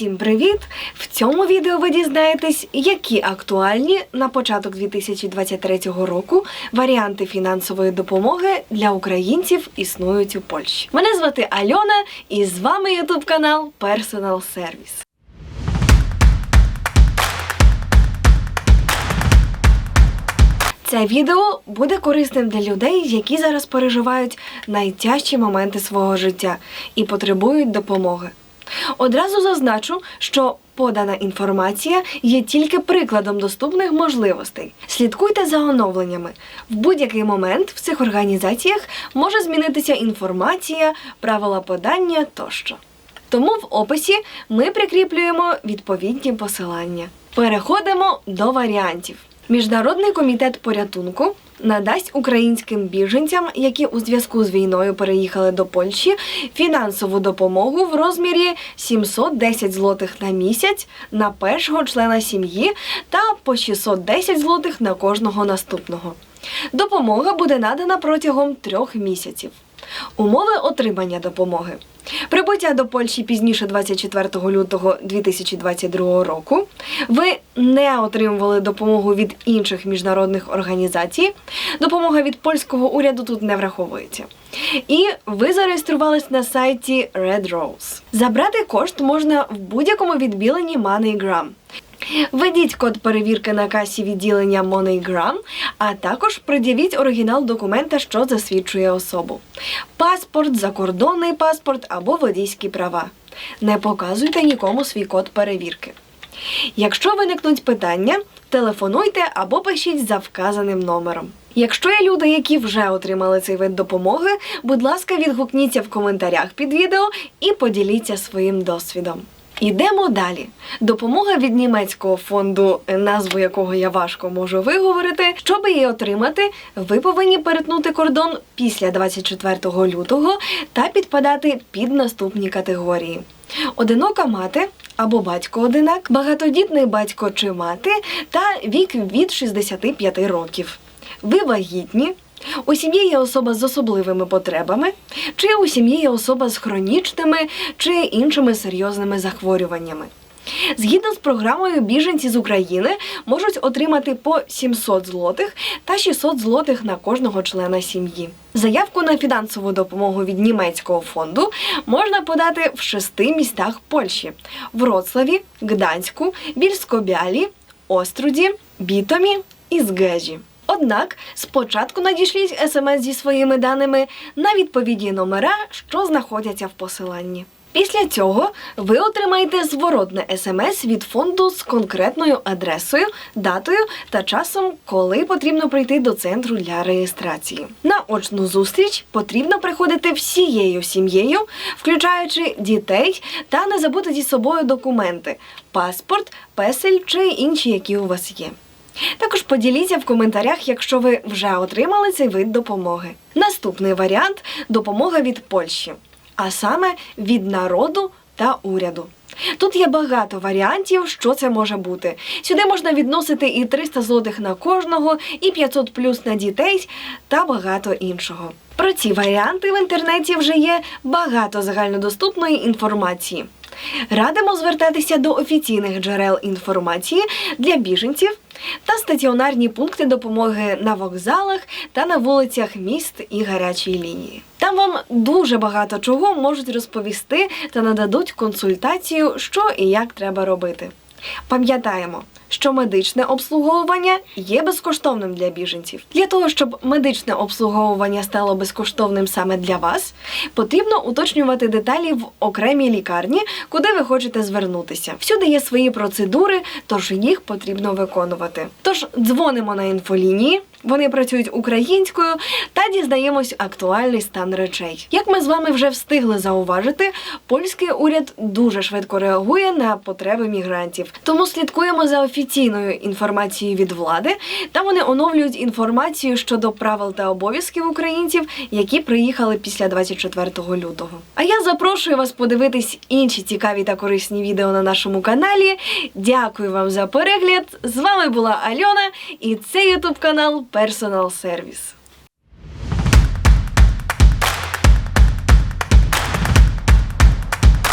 Усім привіт! В цьому відео ви дізнаєтесь, які актуальні на початок 2023 року варіанти фінансової допомоги для українців існують у Польщі. Мене звати Альона, і з вами Ютуб канал Personal Service. Це відео буде корисним для людей, які зараз переживають найтяжчі моменти свого життя і потребують допомоги. Одразу зазначу, що подана інформація є тільки прикладом доступних можливостей. Слідкуйте за оновленнями. В будь-який момент в цих організаціях може змінитися інформація, правила подання тощо. Тому в описі ми прикріплюємо відповідні посилання. Переходимо до варіантів. Міжнародний комітет порятунку надасть українським біженцям, які у зв'язку з війною переїхали до Польщі, фінансову допомогу в розмірі 710 злотих на місяць на першого члена сім'ї та по 610 злотих на кожного наступного. Допомога буде надана протягом трьох місяців. Умови отримання допомоги. Прибуття до Польщі пізніше 24 лютого 2022 року. Ви не отримували допомогу від інших міжнародних організацій. Допомога від польського уряду тут не враховується. І ви зареєструвались на сайті Red Rose. Забрати кошт можна в будь-якому відділенні MoneyGram. Введіть код перевірки на касі відділення MoneyGram, а також пред'явіть оригінал документа, що засвідчує особу: паспорт, закордонний паспорт або водійські права. Не показуйте нікому свій код перевірки. Якщо виникнуть питання, телефонуйте або пишіть за вказаним номером. Якщо є люди, які вже отримали цей вид допомоги, будь ласка, відгукніться в коментарях під відео і поділіться своїм досвідом. Ідемо далі. Допомога від німецького фонду, назву якого я важко можу виговорити. Щоб її отримати, ви повинні перетнути кордон після 24 лютого та підпадати під наступні категорії: одинока мати або батько-одинак, багатодітний батько чи мати та вік від 65 років. Ви вагітні. У сім'ї є особа з особливими потребами, чи у сім'ї є особа з хронічними чи іншими серйозними захворюваннями. Згідно з програмою, біженці з України можуть отримати по 700 злотих та 600 злотих на кожного члена сім'ї. Заявку на фінансову допомогу від німецького фонду можна подати в шести містах Польщі: Вроцлаві, Гданську, Більськобялі, Оструді, Бітомі і Згежі. Однак спочатку надішліть смс зі своїми даними на відповідні номера, що знаходяться в посиланні. Після цього ви отримаєте зворотне смс від фонду з конкретною адресою, датою та часом, коли потрібно прийти до центру для реєстрації. На очну зустріч потрібно приходити всією сім'єю, включаючи дітей, та не забути зі собою документи: паспорт, песель чи інші, які у вас є. Також поділіться в коментарях, якщо ви вже отримали цей вид допомоги. Наступний варіант допомога від Польщі, а саме від народу та уряду. Тут є багато варіантів, що це може бути. Сюди можна відносити і 300 злотих на кожного, і 500 плюс на дітей та багато іншого. Про ці варіанти в інтернеті вже є багато загальнодоступної інформації. Радимо звертатися до офіційних джерел інформації для біженців та стаціонарні пункти допомоги на вокзалах та на вулицях міст і гарячій лінії. Там вам дуже багато чого можуть розповісти та нададуть консультацію, що і як треба робити. Пам'ятаємо, що медичне обслуговування є безкоштовним для біженців. Для того, щоб медичне обслуговування стало безкоштовним саме для вас, потрібно уточнювати деталі в окремій лікарні, куди ви хочете звернутися. Всюди є свої процедури, тож їх потрібно виконувати. Тож дзвонимо на інфолінії. Вони працюють українською та дізнаємось актуальний стан речей. Як ми з вами вже встигли зауважити, польський уряд дуже швидко реагує на потреби мігрантів. Тому слідкуємо за офіційною інформацією від влади. Та вони оновлюють інформацію щодо правил та обов'язків українців, які приїхали після 24 лютого. А я запрошую вас подивитись інші цікаві та корисні відео на нашому каналі. Дякую вам за перегляд. З вами була Альона і це ютуб канал Personal Service.